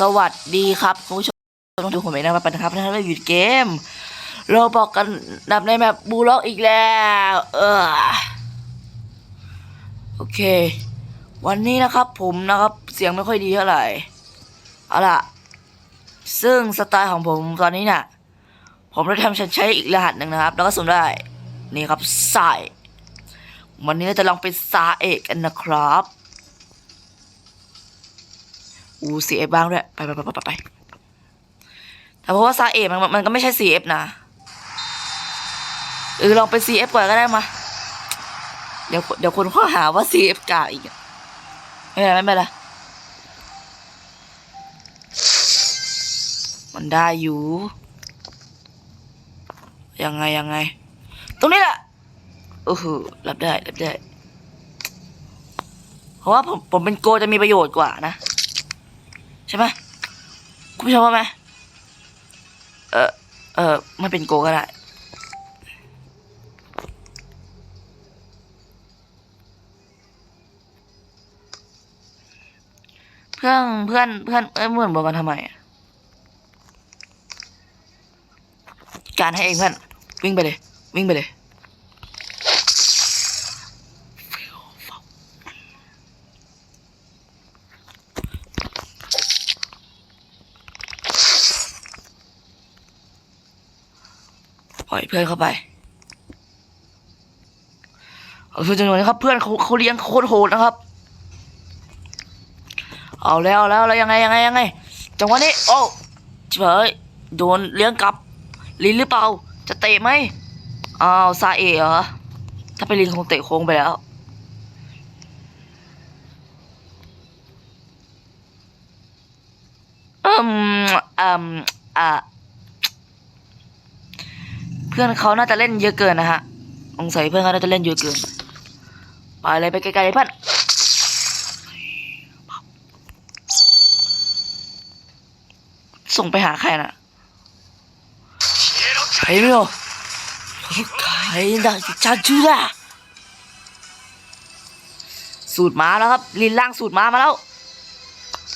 สวัสดีครับคุณผู้ชมต้องดูผมเองนะครับปันครับนะเราอยู่เกม เราบอกกันดับในแบบบูล็อกอีกแล้ว เออโอเค วันนี้นะครับผมนะครับเสียงไม่ค่อยดีเท่าไหร่เอาล่ะ ซึ่งสไตล์ของผมตอนนี้เนี่ยผมได้ทำฉันใช้อีกรหัสหนึ่งนะครับ แล้วก็สุ่มได้ นี่ครับสาย วันนี้เราจะลองเป็นซาเอกกันนะครับ อู CF บ้างด้วยไปไปไปไปไปแต่เพราะว่าซาเอกมันมันก็ไม่ใช่ CF นะเออลองเป็น CF ก่อนก็ได้มา เดี๋ยวเดี๋ยวคนข้อหาว่า CF กาอีกไม่เป็นไรไม่เป็นไรมันได้อยู่ ยังไงยังไง ตรงนี้แหละโอ้โหรับได้รับได้ เพราะว่าผมผมเป็นโกจะมีประโยชน์กว่านะ ใช่ไหมคุณผู้ชมว่าไหมเออเออไม่เป็นโกก็ได้เพื่อนเพื่อนเพื่อนเอ้ยเพื่อนบอกกันทำไมการให้เองเพื่อนวิ่งไปเลย วิ่งไปเลย ล่อยเพื่อนเข้าไปเอาเพื่อนจำนวนนี้ครับ เพื่อนเขาเขาเลี้ยงโคตรโหดนะครับ เอาแล้วแล้วแล้วยังไงยังไงยังไงจังหวะนี้โอ้เฉยโดนเลี้ยงกลับ ลินหรือเปล่า จะเตะไหมอ้าวซาเอะเหรอถ้าเป็นลินคงเตะโค้งไปแล้วอืมอืมอ่า เพื่อนเขาน่าจะเล่นเยอะเกินนะฮะสงสัยเพื่อนเขาน่าจะเล่นเยอะเกิน ไปเลยไปไกลๆเพื่อนส่งไปหาใครน่ะใครไม่รู้ใครนะจะชื่อละสูตรหมาแล้วครับ ลินล่างสูตรหมามาแล้ว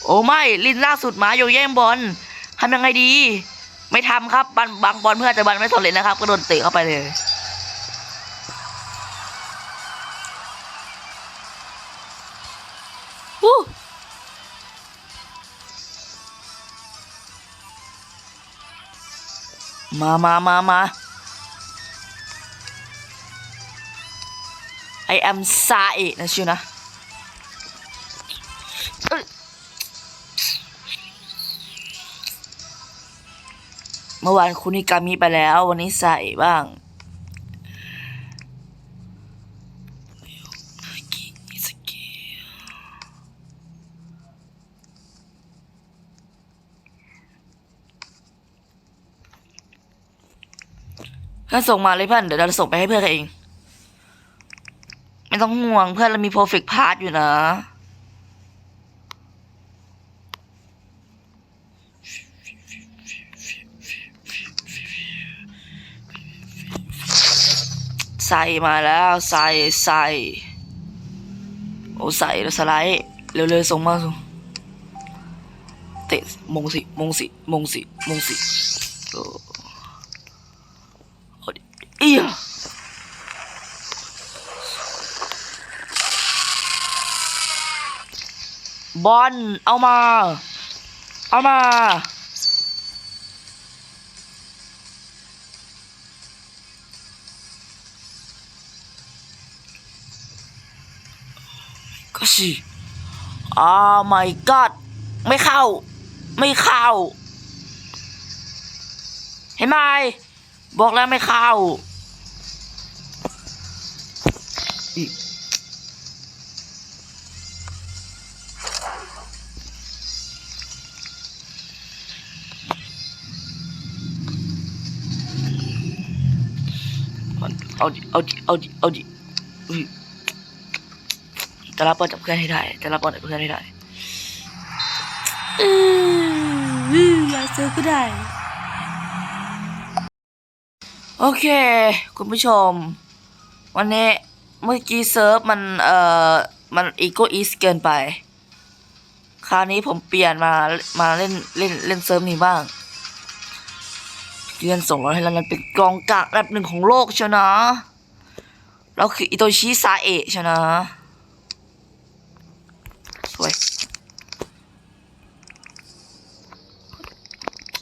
โอ้ไม่ ลินล่างสูตรหมาโย่แย่งบอลทำยังไงดี ไม่ทำครับบันบังบอลเพื่อนแต่บอลไม่สำเร็จนะครับ ก็โดนเตะเข้าไปเลยวู้มามามามา I am ซาเอะนะชิวนะ มื่อวานคุณนิกามิไปแล้ว วันนี้ซาเอะบ้างเพื่อนส่งมาเลยเพื่อนเดี๋ยวเราจะส่งไปให้เพื่อนเอง ไม่ต้องห่วงเพื่อนเรามี perfect part อยู่นะ ใส่มาแล้วใส่ใส่โอ้ใส่แล้วสไลด์เร็วๆส่งมาส่งเตะมงสิมงสิมงสิมงสิโอ้เอียบอลเอามา เอามา ก็สิอ้า my god ไม่เข้า ไม่เข้า เห็นไหมบอกแล้วไม่เข้าอีเอาดิเอาดิเอาดิเอาดิ จะรับบอลจากเพื่อนให้ได้ จะรับบอลจากเพื่อนให้ได้อืออยากเจอก็ได้ โอเค คุณผู้ชม วันนี้เมื่อกี้เซิร์ฟมันเอ่อมันอีโกอีสเกินไป คราวนี้ผมเปลี่ยนมามาเล่นเล่นเล่นเซิร์ฟนี้บ้างเรียนส่งเราให้เราเป็นกองกลางอันดับหนึ่งของโลกเชียวนะ เราคืออิโตชิซาเอะเชียวนะ สวย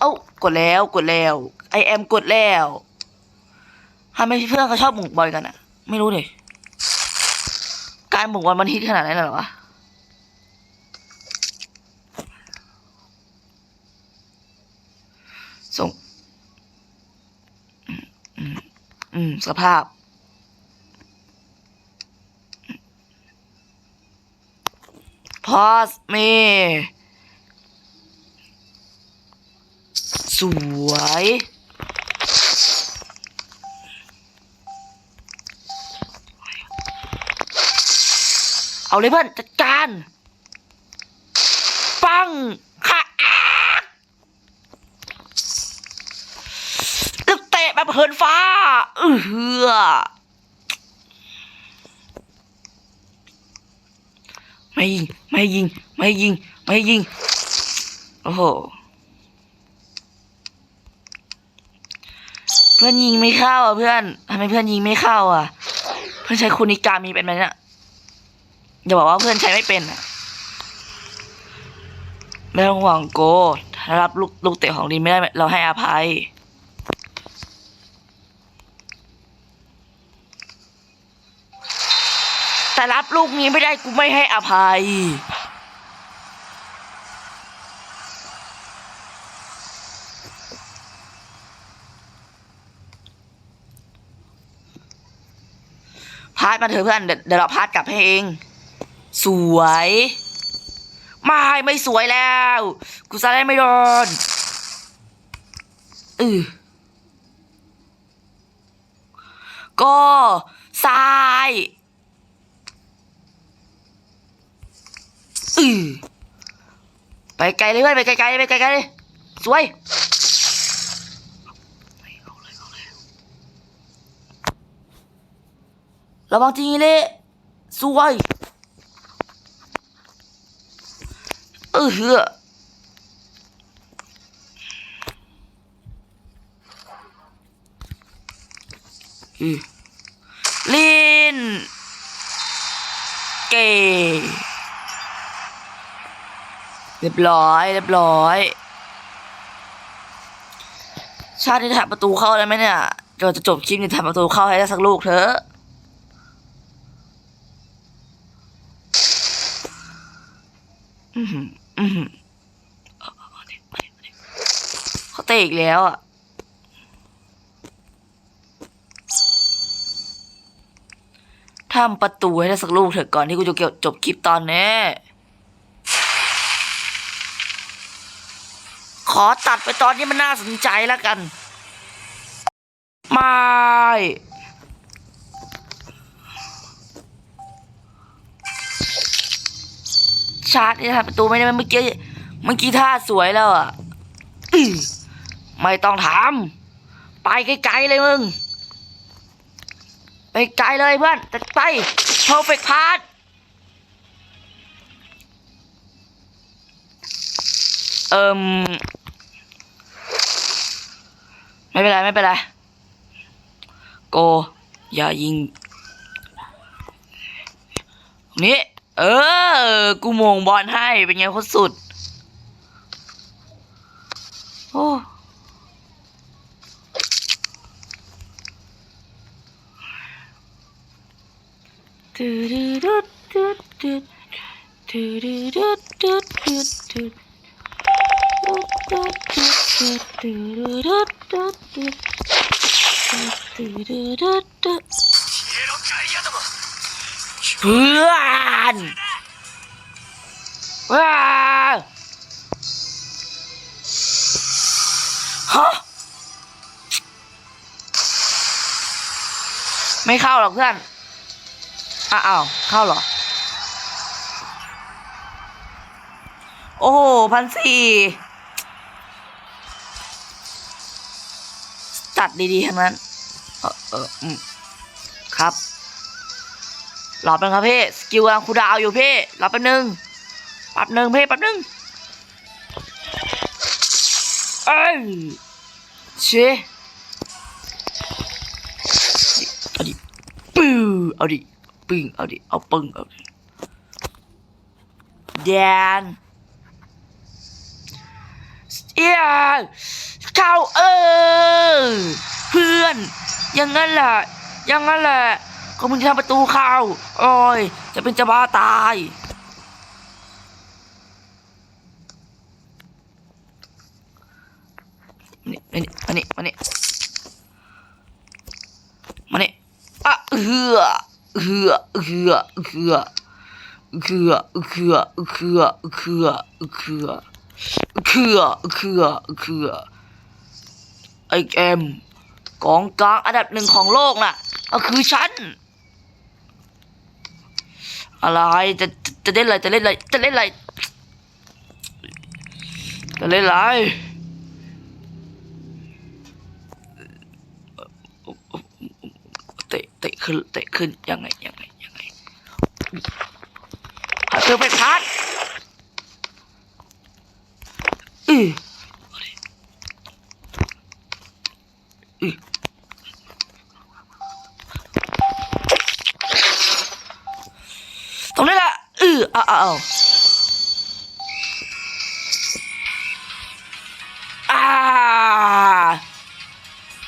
เอ้าก ดแล้วกดแล้วไอแอมกดแล้วทำไมเพื่อนเขาชอบหมุกบอลกันอะไม่รู้ดิการหมุกบอลมันฮิตขนาดนั้นเหรอวะส่งอืมสภาพ พอสเม สวย เอาเลยเพื่อนจัดการ ปังค่ะอ้าลูกเตะแบบเหินฟ้า เออเฮือไม่ยิง ไม่ยิง ไม่ยิง ไม่ยิง โอ้โห พื่อนยิงไม่เข้าอะเพื่อนทำไมเพื่อนยิงไม่เข้า อะ เพื่อนใช้คุนิกามีเป็นไหมเนี่ยอย่าบอกว่าเพื่อนใช้ไม่เป็นอะไม่ต้องห่วงโกถ้ารับลูกลูกเตะของดีไม่ได้เราให้อภัยแต่รับลูกนี้ไม่ได้กูไม่ให้อภัย พาดมาเถอะเพื่อน เดี๋ยวเราพาดกลับให้เอง สวย ไม่ไม่สวยแล้ว กูซาได้ไม่โดนอือก็ซ้ายอือไปไกลเลยเพื่อนไปไกลๆเลไปไกลๆเลยสวย ระวังจริงเลยสวยเออเหือลินเกเรียบร้อย เรียบร้อย ชาตินี้ถ่ายประตูเข้าได้ไหมเนี่ยเราจะจบคลิปนี้ถ่ายประตูเข้าให้ได้สักลูกเถอะ อือหืออือหือ เขาเตะอีกแล้วอะ ทำประตูให้ได้สักลูกเถอะก่อนที่กูจะเกี่ยวจบคลิปตอนนี้ ขอตัดไปตอนที่มันน่าสนใจแล้วกัน ไม่ ชาร์จนี่ทำประตูไม่ได้เมื่อกี้เมื่อกี้ท่าสวยแล้วอะไม่ต้องทำไปไกลๆเลยมึง ไปไกลเลยเพื่อนจัดไป perfect pass เอิมไม่เป็นไร ไม่เป็นไร โก อย่ายิง นี่ เออ กูโมงบอลให้ เป็นไงโคตรสุด โอ้ดูดูดูดูดูดูดูดูดูดูดูดูดูดูดูดูดูดูดู พื่อนว้าฮะไม่เข้าหรอกเพื่อน อ้าว เข้าหรอ โอ้โหพันสี่จัดดีๆ ทั้งนั้น เออเอออืมครับ รอเป็นงครับพี่สกิลกำลังคูดาวอยู่พี่รอแป๊บนึงแป๊บหนึ่งพี่แป๊บหนึ่งเอ้ยเชเอาดิปื้อเอาดิปึ้งเอาดิเอาปึ้งเอาดิแดนเอียเข้าเออเพื่อนอยังงั้นแหละอยังงั้นแหละ ก็มึงจะทำประตูเข้า โอ้ย จะเป็นจะบ้าตายนี่มานี่มานี่มานี่มานี่อะเหือเหือเหือเหือเหือเหือเหือเหือเหือเหือเหือเหือไอเกมกองกลางอันดับหนึ่งของโลกน่ะ ก็คือฉัน อะไรจะจะเล่นอะไรจะเล่นอะไรจะเล่นอะไรจะเล่นอะไรเตะเตะขึ้นเตะขึ้นยังไงยังไงยังไงเธอไปพัดอืออือ